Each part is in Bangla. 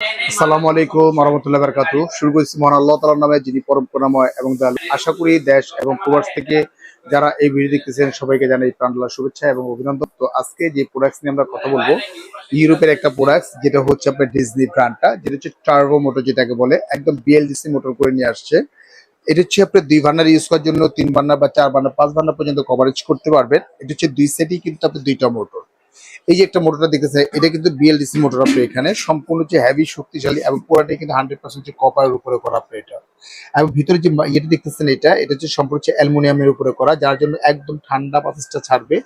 আসসালামু আলাইকুম রহমতুল্লাহ বারকাত শুরু করছি মহান আল্লাহ তালার নামে, যিনি পরম এবং আশা করি দেশ এবং প্রবাস থেকে যারা এই ভিডিও দেখতেছেন, সবাইকে জানাই প্রাণলা শুভেচ্ছা এবং অভিনন্দন। তো আজকে যে প্রোডাক্টস নিয়ে আমরা কথা বলব, ইউরোপের একটা প্রোডাক্টস যেটা হচ্ছে আপনার ডিজনি ব্র্যান্ডটা যেটা হচ্ছে টার্বো মোটর যেটাকে বলে, একদম বিএলডিসি মোটর করে নিয়ে আসছে। এটা হচ্ছে আপনার দুই বার্নার ইউজ করার জন্য তিন বার্নার বা চার বার্নার পাঁচ বার্নার পর্যন্ত কভারেজ করতে পারবেন। এটা হচ্ছে দুই সেটই কিন্তু আপনি দুইটা মোটর এই যে একটা মোটরটা দেখতেছে এটা কিন্তু বিএলডিসি মোটর আপনি এখানে। সম্পূর্ণ যে হ্যাভি শক্তিশালী এবং পুরাটাই কিন্তু হান্ড্রেড পার্সেন্ট কপারের উপরে করা আপনি এটা। এবং ভিতরে যে ইয়েটা দেখতেছেন এটা এটা হচ্ছে সম্পূর্ণ অ্যালুমিনিয়ামের উপরে করা, যার জন্য একদম ঠান্ডা বাতাসটা ছাড়বে।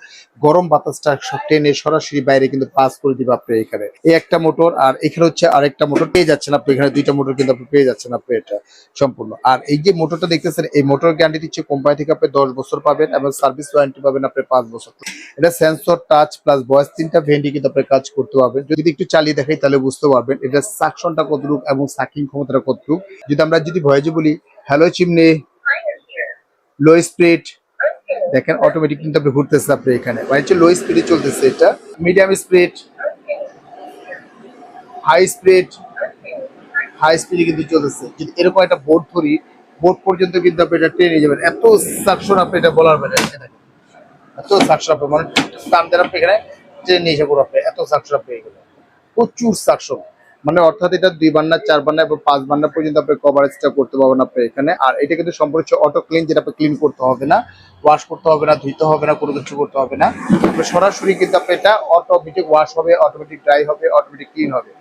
গরম বাতাসটা টেনে সরাসরি বাইরে কিন্তু পাস করে দিবে আপনি এখানে। এই একটা মোটর আর এখানে হচ্ছে আরেকটা মোটর পেয়ে যাচ্ছেন আপনি, এখানে দুইটা মোটর কিন্তু আপনি পেয়ে যাচ্ছেন আপনি এটা সম্পূর্ণ। আর এই যে মোটরটা দেখতেছেন, এই মোটর গ্যারান্টি দিচ্ছে কোম্পানি থেকে আপনি দশ বছর পাবেন এবং সার্ভিস ওয়ারেন্টি পাবেন আপনি পাঁচ বছর। এটা সেন্সর টাচ প্লাস বয়স তিনটা ভেন্ডি কিন্তু আপনি কাজ করতে পারবেন। যদি একটু চালিয়ে দেখাই তাহলে বুঝতে পারবেন, এটা সাকশনটা কতটুক এবং সাকিং ক্ষমতাটা কতটুক। যদি আমরা যদি ভয়েসে বলি, হ্যালো চিমনি লো স্পিড দেখেন অটোমেটিক কিন্তু আপনি ঘুরতেছে আপনি এখানে। মানে লো স্পিডে চলতেছে এটা। Medium speed high speed high স্পিডে কিন্তু চলতেছে। যদি এরকম একটা বোর্ড ধরি বোর্ড পর্যন্ত কিন্তু আপনি এটা ট্রেনে যাবেন। এত সাকশন আপনি এটা বলার বাইরে এত সাকশন আপনি মানে টান দেন আপনি এখানে ট্রেন নিয়ে এসে আপনি। এত সাকশন আপনি এগুলো প্রচুর সাকশন মানে অর্থাৎ এটা দুই বান্না, চার বান্না এবং পাঁচ বান্না পর্যন্ত আপনি কভারেজটা করতে পারবেন আপনি এখানে। আর এটা কিন্তু সম্পূর্ণ হচ্ছে অটো ক্লিন যেটা আপনি ক্লিন করতে হবে না। ওয়াশ করতে হবে না, ধুইতে হবে না, কোনো কিছু করতে হবে না। সরাসরি কিন্তু আপনি এটা অটোমেটিক ওয়াশ হবে অটোমেটিক ড্রাই হবে অটোমেটিক ক্লিন হবে।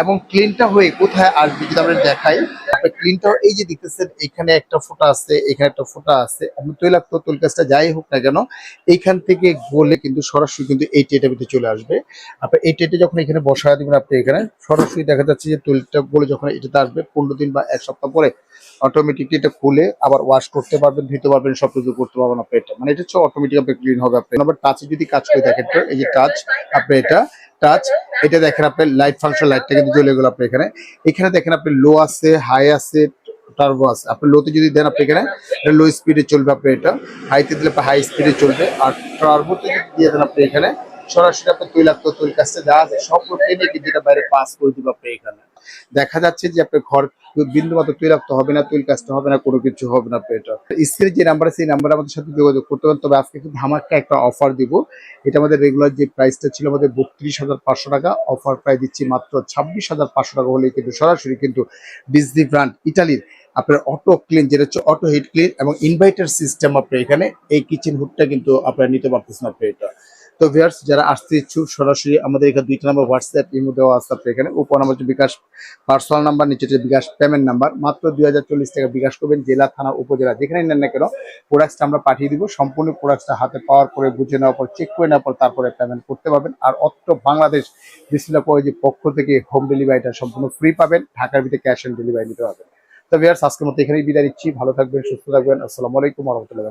এবং ক্লিনটা হয়ে কোথায় আসবে যদি আমরা দেখাই আপনি ক্লিনটা এই যে দেখতেছেন, এখানে একটা ফোঁটা আছে, এখানে একটা ফোঁটা আছে। আপনি তৈলাক্ত তৈল কাজটা যাই হোক না কেন, এইখান থেকে গলে কিন্তু সরাসরি কিন্তু এই টেটের ভিতরে চলে আসবে। আপনি এই টেটে যখন এখানে বসায় দিবেন আপনি এখানে, সরাসরি দেখা যাচ্ছে যে তৈলটা গলে যখন এটাতে আসবে, পনেরো দিন বা এক সপ্তাহ পরে অটোমেটিকলি এটা খুলে আবার ওয়াশ করতে পারবেন ধুতে পারবেন সব কিছু করতে পারবেন আপনি এটা। মানে এটা হচ্ছে অটোমেটিক আপনি ক্লিন হবে আপনি। আবার টাচে যদি কাজ করে দেখেন, এই যে টাচ আপনি এটা টাচ এটা দেখেন আপনি লাইট ফাংশন লাইটটা কিন্তু জ্বলে গেল আপনি এখানে। এখানে দেখেন আপনি লো আছে হাই আছে টার্বো আছে। আপনি লোতে যদি দেন আপনি এখানে লো স্পিডে চলবে আপনি এটা। হাইতে দিলে হাই স্পিডে চলবে। আর টার্বোতে যদি দিয়ে দেন আপনি এখানে সরাসরি আপনি তৈলাক্ত তৈল কাজটা যা আছে। সব টেনে কিন্তু এটা বাইরে পাস করে দিবে আপনি এখানে। দেখা যাচ্ছে যে আপনার ঘর বিন্দু মাত্র তৈলাক্ত হবে না তৈল কাজটা হবে না, কোনো কিছু হবে না এটা। স্ক্রিনে যে নাম্বার আছে, এই নাম্বারে আমাদের সাথে যোগাযোগ করতে পারেন। তবে আজকে ধামাক্কা একটা অফার দিব। এটা আমাদের রেগুলার যে প্রাইসটা ছিল আমাদের বত্রিশ হাজার পাঁচশো টাকা। অফার প্রাইস দিচ্ছি মাত্র ছাব্বিশ হাজার পাঁচশো টাকা হলেই কিন্তু সরাসরি কিন্তু ডিজনি ব্র্যান্ড ইটালির আপনার অটো ক্লিন যেটা হচ্ছে অটো হিট ক্লিন এবং ইনভাইটার সিস্টেম আপনি এখানে। এই কিচেন হুডটা কিন্তু আপনারা নিতে পারতেছেন আপনি এটা। তো ভিউয়ার্স যারা আসতে ইচ্ছুক, সরাসরি আমাদের এখানে দুইটা নাম্বার হোয়াটসঅ্যাপ ইমো দেওয়া আছে এখানে। উপর নাম্বার হচ্ছে বিকাশ পার্সোনাল নাম্বার নিচে হচ্ছে বিকাশ পেমেন্ট নাম্বার মাত্র দুই হাজার চল্লিশ টাকা বিকাশ করবেন জেলা, থানা, উপজেলা। যেখানে নেন না কেন প্রোডাক্টটা আমরা পাঠিয়ে দিব। সম্পূর্ণ প্রোডাক্টটা হাতে পাওয়ার পরে, বুঝে নেওয়ার পর চেক করে নেওয়ার পর তারপরে পেমেন্ট করতে পারবেন। আর অত্র বাংলাদেশ বিসমিল্লা কলেজের পক্ষ থেকে হোম ডেলিভারিটা সম্পূর্ণ ফ্রি পাবেন। ঢাকার ভিতরে ক্যাশ অন ডেলিভারি নিতে পারবেন তো ভিউয়ার্স আজকের মতো এখানেই বিদায় দিচ্ছি ভালো থাকবেন, সুস্থ থাকবেন। আসসালামু আলাইকুম রহমতুল্লাহ